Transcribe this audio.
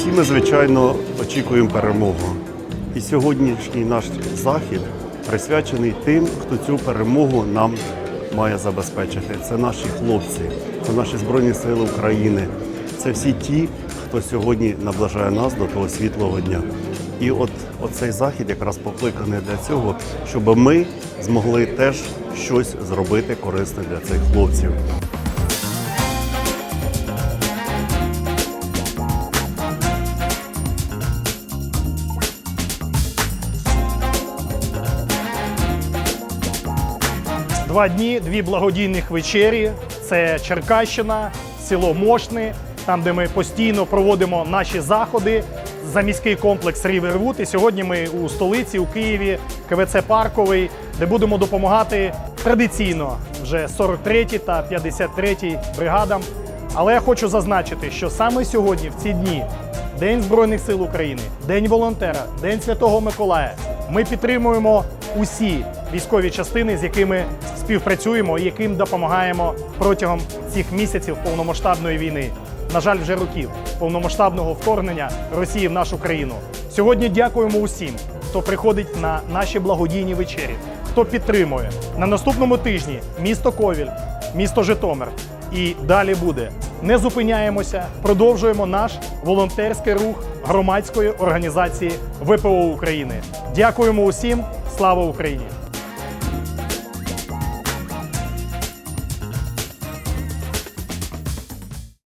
Всі ми, звичайно, очікуємо перемогу. І сьогоднішній наш захід присвячений тим, хто цю перемогу нам має забезпечити. Це наші хлопці, це наші Збройні Сили України, це всі ті, хто сьогодні наближає нас до того світлого дня. І от оцей захід якраз покликаний для цього, щоб ми змогли теж щось зробити корисне для цих хлопців. Два дні, дві благодійних вечері. Це Черкащина, село Мошни, там, де ми постійно проводимо наші заходи за міський комплекс Рівервуд. І сьогодні ми у столиці, у Києві, КВЦ Парковий, де будемо допомагати традиційно вже 43-й та 53-й бригадам. Але я хочу зазначити, що саме сьогодні, в ці дні, День Збройних сил України, День волонтера, День Святого Миколая. Ми підтримуємо усі військові частини, з якими співпрацюємо і яким допомагаємо протягом цих місяців повномасштабної війни. На жаль, вже років повномасштабного вторгнення Росії в нашу країну. Сьогодні дякуємо усім, хто приходить на наші благодійні вечері, хто підтримує на наступному тижні місто Ковіль, місто Житомир. І далі буде. Не зупиняємося, продовжуємо наш волонтерський рух громадської організації ВПО України. Дякуємо усім. Слава Україні!